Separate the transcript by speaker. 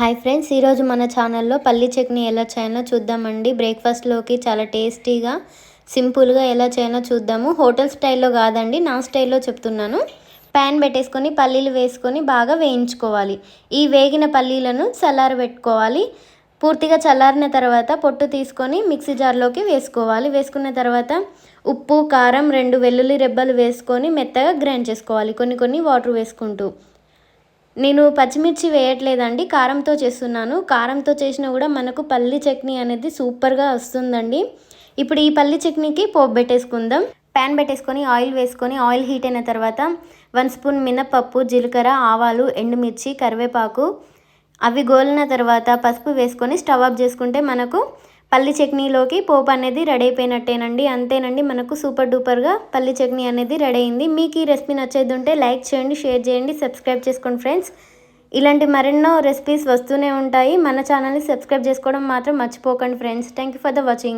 Speaker 1: hi friends ఈరోజు మన ఛానల్లో పల్లీ చట్నీ ఎలా చేయాలో చూద్దామండి బ్రేక్ఫాస్ట్లోకి చాలా టేస్టీగా సింపుల్గా ఎలా చేయాలో చూద్దాము హోటల్ స్టైల్లో కాదండి నా స్టైల్లో చెప్తున్నాను ప్యాన్ పెట్టేసుకొని పల్లీలు వేసుకొని బాగా వేయించుకోవాలి ఈ వేగిన పల్లీలను పెట్టుకోవాలి పూర్తిగా చల్లారిన తర్వాత పొట్టు తీసుకొని మిక్సీ జార్లోకి వేసుకోవాలి వేసుకున్న తర్వాత ఉప్పు కారం రెండు వెల్లుల్లి రెబ్బలు వేసుకొని మెత్తగా గ్రైండ్ చేసుకోవాలి కొన్ని కొన్ని వాటర్ వేసుకుంటూ నేను పచ్చిమిర్చి వేయట్లేదండి కారంతో చేస్తున్నాను కారంతో చేసినా కూడా మనకు పల్లి చట్నీ అనేది సూపర్గా వస్తుందండి ఇప్పుడు ఈ పల్లి చట్నీకి పోపు పెట్టేసుకుందాం ప్యాన్ పెట్టేసుకొని ఆయిల్ వేసుకొని ఆయిల్ హీట్ అయిన తర్వాత వన్ స్పూన్ మినపప్పు జీలకర్ర ఆవాలు ఎండుమిర్చి కరివేపాకు అవి గోలిన తర్వాత పసుపు వేసుకొని స్టవ్ ఆఫ్ చేసుకుంటే మనకు పల్లి చట్నీలోకి పోపు అనేది రెడీ అయిపోయినట్టేనండి అంతేనండి మనకు సూపర్ డూపర్గా పల్లి చట్నీ అనేది రెడీ అయింది మీకు ఈ రెసిపీ నచ్చేది ఉంటే లైక్ చేయండి షేర్ చేయండి సబ్స్క్రైబ్ చేసుకోండి ఫ్రెండ్స్ ఇలాంటి మరెన్నో రెసిపీస్ వస్తూనే ఉంటాయి మన ఛానల్ని సబ్స్క్రైబ్ చేసుకోవడం మాత్రం మర్చిపోకండి friends thank you for the watching